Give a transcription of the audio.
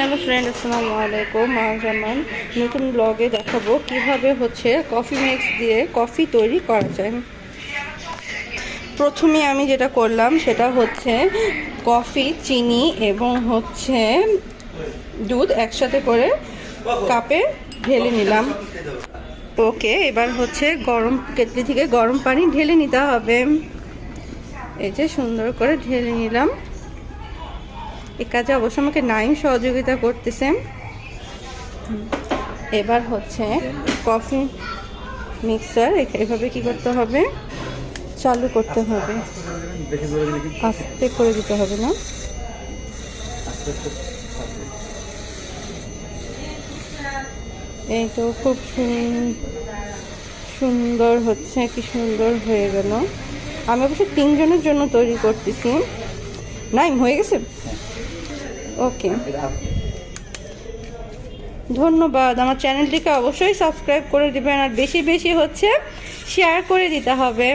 Hello friend আসসালামু আলাইকুম। আমার নতুন ব্লগে দেখাবো কীভাবে হচ্ছে কফি মিক্স দিয়ে কফি তৈরি করা যায়। প্রথমে আমি যেটা করলাম, সেটা হচ্ছে কফি চিনি এবং হচ্ছে দুধ একসাথে করে কাপে ঢেলে নিলাম। ওকে, এবার হচ্ছে গরম, কেটলি থেকে গরম পানি ঢেলে নিতে হবে। এই যে সুন্দর করে ঢেলে নিলাম। এ কাজে অবশ্য আমাকে নাইম সহযোগিতা করতেছে। এবার হচ্ছে কফি মিক্সার এভাবে কি করতে হবে? চালু করতে হবে। আস্তে করে দিতে হবে না? এই তো খুব সুন্দর হচ্ছে, কি সুন্দর হয়ে গেল। আমি অবশ্য তিনজনের জন্য তৈরি করতেছি। নাইম, হয়ে গেছে? ওকে ধন্যবাদ। আমার চ্যানেলটিকে অবশ্যই সাবস্ক্রাইব করে দেবেন আর বেশি বেশি হচ্ছে শেয়ার করে দিতে হবে।